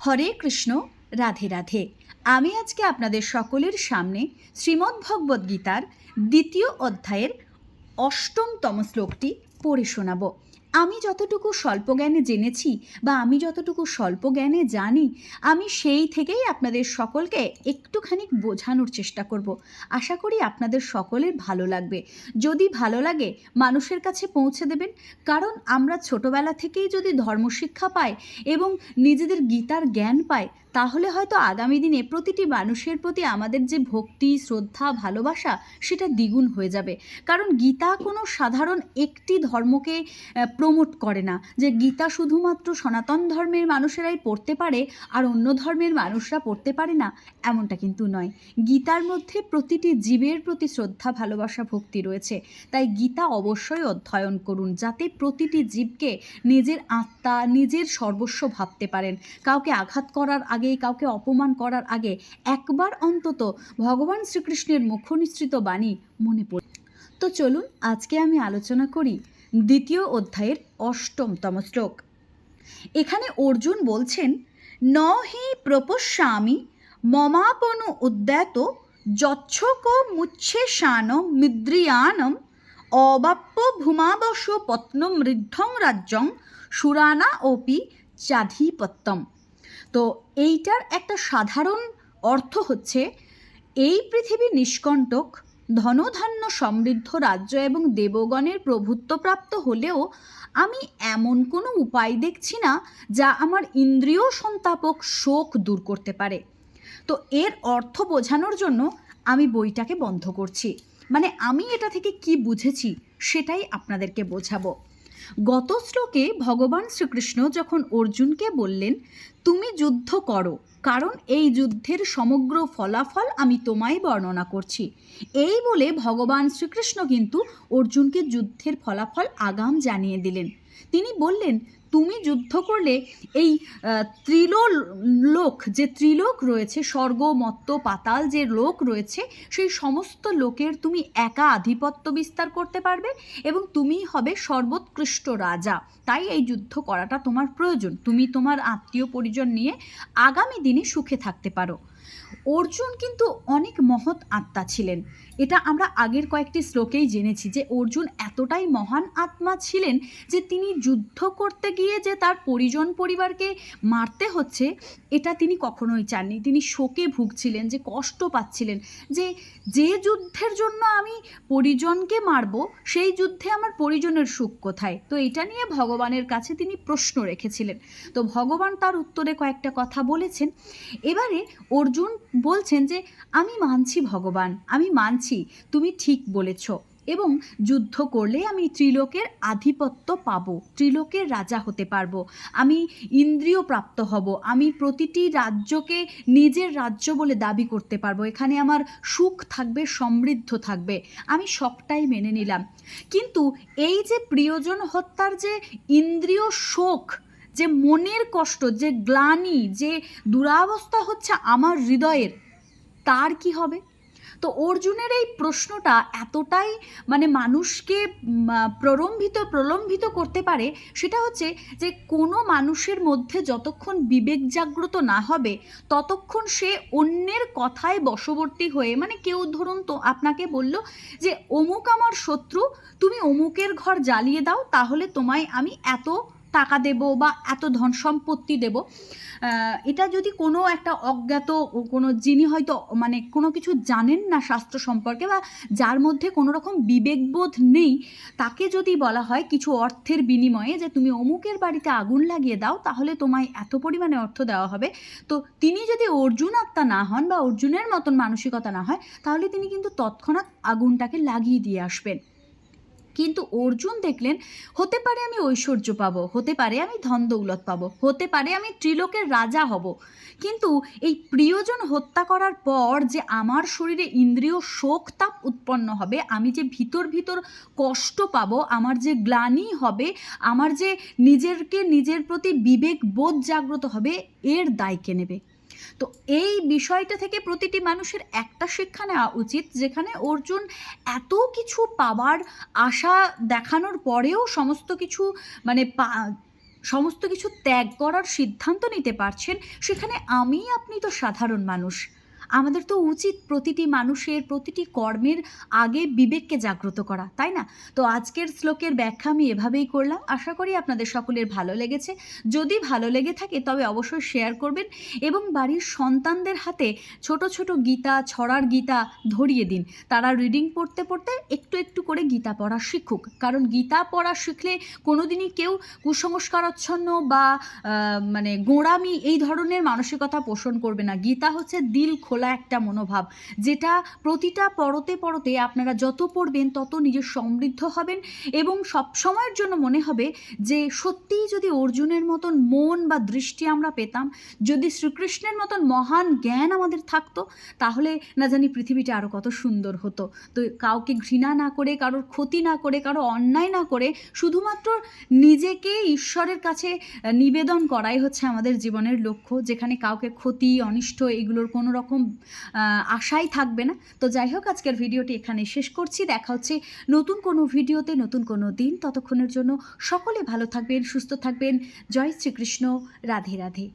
হরে কৃষ্ণ, রাধে রাধে। আমি আজকে আপনাদের সকলের সামনে শ্রীমদ্ ভগবদ্ গীতার দ্বিতীয় অধ্যায়ের অষ্টমতম শ্লোকটি পড়ে শোনাব। আমি যতটুকু স্বল্প জ্ঞানে জেনেছি বা আমি যতটুকু স্বল্প জ্ঞানে জানি, আমি সেই থেকেই আপনাদের সকলকে একটুখানি বোঝানোর চেষ্টা করব। আশা করি আপনাদের সকলের ভালো লাগবে। যদি ভালো লাগে, মানুষের কাছে পৌঁছে দেবেন। কারণ আমরা ছোটবেলা থেকেই যদি ধর্মশিক্ষা পাই এবং নিজেদের গীতার জ্ঞান পাই, তাহলে হয়তো আগামী দিনে প্রতিটি মানুষের প্রতি আমাদের যে ভক্তি, শ্রদ্ধা, ভালোবাসা, সেটা দ্বিগুণ হয়ে যাবে। কারণ গীতা কোনো সাধারণ একটি ধর্মকে প্রমোট করে না, যে গীতা শুধুমাত্র সনাতন ধর্মের মানুষেরাই পড়তে পারে আর অন্য ধর্মের মানুষরা পড়তে পারে না, এমনটা কিন্তু নয়। গীতার মধ্যে প্রতিটি জীবের প্রতি শ্রদ্ধা, ভালোবাসা, ভক্তি রয়েছে। তাই গীতা অবশ্যই অধ্যয়ন করুন, যাতে প্রতিটি জীবকে নিজের আত্মা, নিজের সর্বস্ব ভাবতে পারেন। কাউকে আঘাত করার আগে, কাউকে অপমান করার আগে একবার অন্তত ভগবান শ্রীকৃষ্ণের মুখনিসৃত বাণী মনে পড়ে। তো চলুন, আজকে আমি আলোচনা করি দ্বিতীয় অধ্যায়ের অষ্টমতম শ্লোক। এখানে অর্জুন বলছেন ন হি প্রপশ্যামি মমাপনু উদ্যাত যচ্ছক মুচ্ছে শান মিদ্রিয়ানম অবাপ্য ভূমাবশ পত্ন মৃদ্ধং রাজ্যং সুরানা অপি চাধিপত্যম। তো এইটার একটা সাধারণ অর্থ হচ্ছে, এই পৃথিবী নিষ্কণ্টক ধনধান্য সমৃদ্ধ রাজ্য এবং দেবগণের প্রভুত্বপ্রাপ্ত হলেও আমি এমন কোনো উপায় দেখছি না যা আমার ইন্দ্রিয় সন্তাপক শোক দূর করতে পারে। তো এর অর্থ বোঝানোর জন্য আমি বইটাকে বন্ধ করছি। মানে আমি এটা থেকে কি বুঝেছি সেটাই আপনাদেরকে বোঝাবো। গত শ্লোকে ভগবান শ্রীকৃষ্ণ যখন অর্জুনকে বললেন, তুমি যুদ্ধ করো, কারণ এই যুদ্ধের সমগ্র ফলাফল আমি তোমায় বর্ণনা করছি। এই বলে ভগবান শ্রীকৃষ্ণ কিন্তু অর্জুনকে যুদ্ধের ফলাফল আগাম জানিয়ে দিলেন। তিনি বললেন, তুমি যুদ্ধ করলে এই ত্রিলো লোক, যে ত্রিলোক রয়েছে, স্বর্গ, মত্ত, পাতাল যে লোক রয়েছে, সেই সমস্ত লোকের তুমি একা আধিপত্য বিস্তার করতে পারবে এবং তুমি হবে সর্বোৎকৃষ্ট রাজা। তাই এই যুদ্ধ করাটা তোমার প্রয়োজন। তুমি তোমার আত্মীয় পরিজন নিয়ে আগামী দিনে সুখে থাকতে পারো। অর্জুন কিন্তু অনেক মহৎ আত্মা ছিলেন। এটা আমরা আগের কয়েকটি শ্লোকেই জেনেছি যে অর্জুন এতটাই মহান আত্মা ছিলেন যে তিনি যুদ্ধ করতে গিয়ে যে তার পরিজন পরিবারকে মারতে হচ্ছে, এটা তিনি কখনোই চাননি। তিনি শোকে ভুগছিলেন, যে কষ্ট পাচ্ছিলেন, যে যে যুদ্ধের জন্য আমি পরিজনকে মারব, সেই যুদ্ধে আমার পরিজনের সুখ কোথায়? তো এটা নিয়ে ভগবানের কাছে তিনি প্রশ্ন রেখেছিলেন। তো ভগবান তার উত্তরে কয়েকটা কথা বলেছেন। এবারে অর্জুন বলছেন যে, আমি মানছি ভগবান, আমি মানছি, তুমি ঠিক বলেছ এবং যুদ্ধ করলে আমি ত্রিলোকের আধিপত্য পাব, ত্রিলোকের রাজা হতে পারব। আমি ইন্দ্রিয় প্রাপ্ত হব, আমি প্রতিটি রাজ্যকে নিজের রাজ্য বলে দাবি করতে পারব। এখানে আমার সুখ থাকবে, সমৃদ্ধ থাকবে। আমি সবটাই মেনে নিলাম। কিন্তু এই যে প্রিয়জন হত্যার যে ইন্দ্রিয় শোক যে মনের কষ্ট, যে গ্লানি, যে দুরাবস্থা হচ্ছে আমার হৃদয়ের, তার কি হবে? তো অর্জুনের এই প্রশ্নটা এতটাই মানে মানুষকে প্রলম্বিত প্রলম্বিত করতে পারে, সেটা হচ্ছে যে কোনো মানুষের মধ্যে যতক্ষণ বিবেক জাগ্রত না হবে, ততক্ষণ সে অন্যের কথায় বশবর্তী হয়ে মানে কেউ ধরুন তো আপনাকে বলল যে, অমুক আমার শত্রু, তুমি অমুকের ঘর জ্বালিয়ে দাও, তাহলে তোমায় আমি এত টাকা দেব বা এত ধন সম্পত্তি দেব এটা যদি কোনো একটা অজ্ঞাত কোনো যিনি হয়তো মানে কোনো কিছু জানেন না শাস্ত্র সম্পর্কে বা যার মধ্যে কোনো রকম বিবেকবোধ নেই, তাকে যদি বলা হয় কিছু অর্থের বিনিময়ে যে তুমি অমুকের বাড়িতে আগুন লাগিয়ে দাও, তাহলে তোমায় এত পরিমাণে অর্থ দেওয়া হবে। তো তিনি যদি অর্জুন আত্মা না হন বা অর্জুনের মতন মানসিকতা না হয়, তাহলে তিনি কিন্তু তৎক্ষণাৎ আগুনটাকে লাগিয়ে দিয়ে আসবেন। কিন্তু অর্জুন দেখলেন, হতে পারে আমি ঐশ্বর্য পাবো, হতে পারে আমি ধন দৌলত পাবো, হতে পারে আমি ত্রিলোকের রাজা হব। কিন্তু এই প্রিয়জন হত্যা করার পর যে আমার শরীরে ইন্দ্রিয় শোক তাপ উৎপন্ন হবে, আমি যে ভিতর ভিতর কষ্ট পাবো, আমার যে গ্লানি হবে, আমার যে নিজেরকে নিজের প্রতি বিবেক বোধ জাগ্রত হবে, এর দায় কে নেবে? তো এই বিষয়টা থেকে প্রতিটি মানুষের একটা শিক্ষা নেওয়া উচিত, যেখানে অর্জুন এত কিছু পাওয়ার আশা দেখানোর পরেও সমস্ত কিছু মানে সমস্ত কিছু ত্যাগ করার সিদ্ধান্ত নিতে পারছেন, সেখানে আমি আপনি তো সাধারণ মানুষ। আমাদের তো উচিত প্রতিটি মানুষের, প্রতিটি কর্মের আগে বিবেককে জাগ্রত করা, তাই না? তো আজকের শ্লোকের ব্যাখ্যা আমি এভাবেই করলাম। আশা করি আপনাদের সকলের ভালো লেগেছে। যদি ভালো লেগে থাকে তবে অবশ্যই শেয়ার করবেন এবং বাড়ির সন্তানদের হাতে ছোট ছোট গীতা, ছড়ার গীতা ধরিয়ে দিন। তারা রিডিং পড়তে পড়তে একটু একটু করে গীতা পড়া শিখুক। কারণ গীতা পড়া শিখলে কোনোদিনই কেউ কুসংস্কারাচ্ছন্ন বা মানে গোঁড়ামি এই ধরনের মানসিকতা পোষণ করবে না। গীতা হচ্ছে দিল খোলা। একটা মনোভাব, যেটা প্রতিটা পরতে পরতে আপনারা যত পড়বেন তত নিজে সমৃদ্ধ হবেন এবং সব সময়ের জন্য মনে হবে যে সত্যিই যদি অর্জুনের মতন মন বা দৃষ্টি আমরা পেতাম, যদি শ্রীকৃষ্ণের মতন মহান জ্ঞান আমাদের থাকতো, তাহলে না জানি পৃথিবীটা আরও কত সুন্দর হতো। তো কাউকে ঘৃণা না করে, কারোর ক্ষতি না করে, কারও অন্যায় না করে, শুধুমাত্র নিজেকে ঈশ্বরের কাছে নিবেদন করাই হচ্ছে আমাদের জীবনের লক্ষ্য, যেখানে কাউকে ক্ষতি, অনিষ্ট, এগুলোর কোনো রকম আশাই থাকবে না। তো যাই হোক, আজকের ভিডিওটি এখানে শেষ করছি। দেখা হচ্ছে নতুন কোনো ভিডিওতে, নতুন কোনো দিন। ততক্ষণের জন্য সকলে ভালো থাকবেন, সুস্থ থাকবেন। জয় শ্রীকৃষ্ণ। রাধে রাধে।